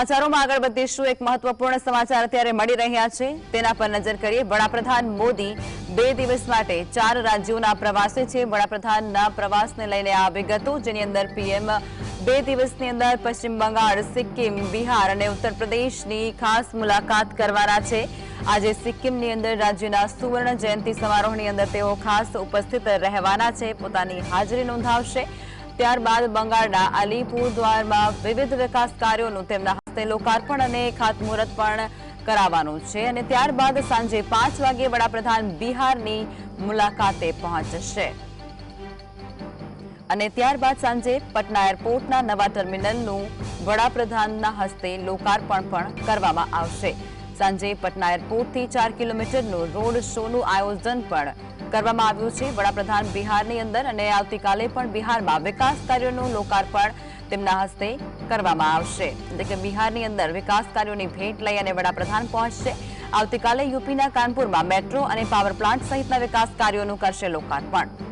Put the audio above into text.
સમાચારોમાં આગળ વધીશું. એક મહત્વપૂર્ણ સમાચાર અત્યારે મળી રહ્યા છે. તેના પર નજર કરીએ. વડાપ્રધાન મોદી બે દિવસ માટે ચાર રાજ્યોના પ્રવાસે છે. વડાપ્રધાનના પ્રવાસને લઈને આ વિગતો, જેની અંદર પીએમ બે દિવસની અંદર પશ્ચિમ બંગાળ, સિક્કિમ, બિહાર અને ઉત્તર પ્રદેશની ખાસ મુલાકાત કરવાના છે. આજે સિક્કિમની અંદર રાજ્યના સુવર્ણ જયંતિ સમારોહની અંદર તેઓ ખાસ ઉપસ્થિત રહેવાના છે. પોતાની હાજરી નોંધાવશે. ત્યારબાદ બંગાળના અલીપુર દ્વારમાં વિવિધ વિકાસ કાર્યોનું તેમના હસ્તે લોકાર્પણ અને ખાતમુહૂર્ત પણ કરાવવાનું છે અને ત્યારબાદ સાંજે પાંચ વાગે વડાપ્રધાન બિહારની મુલાકાતે પહોંચશે. અને ત્યારબાદ સાંજે પટના એરપોર્ટના નવા ટર્મિનલનું વડાપ્રધાનના હસ્તે લોકાર્પણ પણ કરવામાં આવશે. સાંજે પટના એરપોર્ટથી ચાર કિલોમીટરનું રોડ શોનું આયોજન પણ કરવામાં આવ્યું છે. વડાપ્રધાન બિહારની અંદર અને આવતીકાલે પણ બિહારમાં વિકાસ કાર્યોનું લોકાર્પણ તેમના હસ્તે કરવામાં આવશે. એટલે કે બિહારની અંદર વિકાસ કાર્યોની ભેટ લઈ અને વડાપ્રધાન પહોંચશે. આવતીકાલે યુપીના કાનપુરમાં મેટ્રો અને પાવર પ્લાન્ટ સહિતના વિકાસ કાર્યોનું કરશે લોકાર્પણ.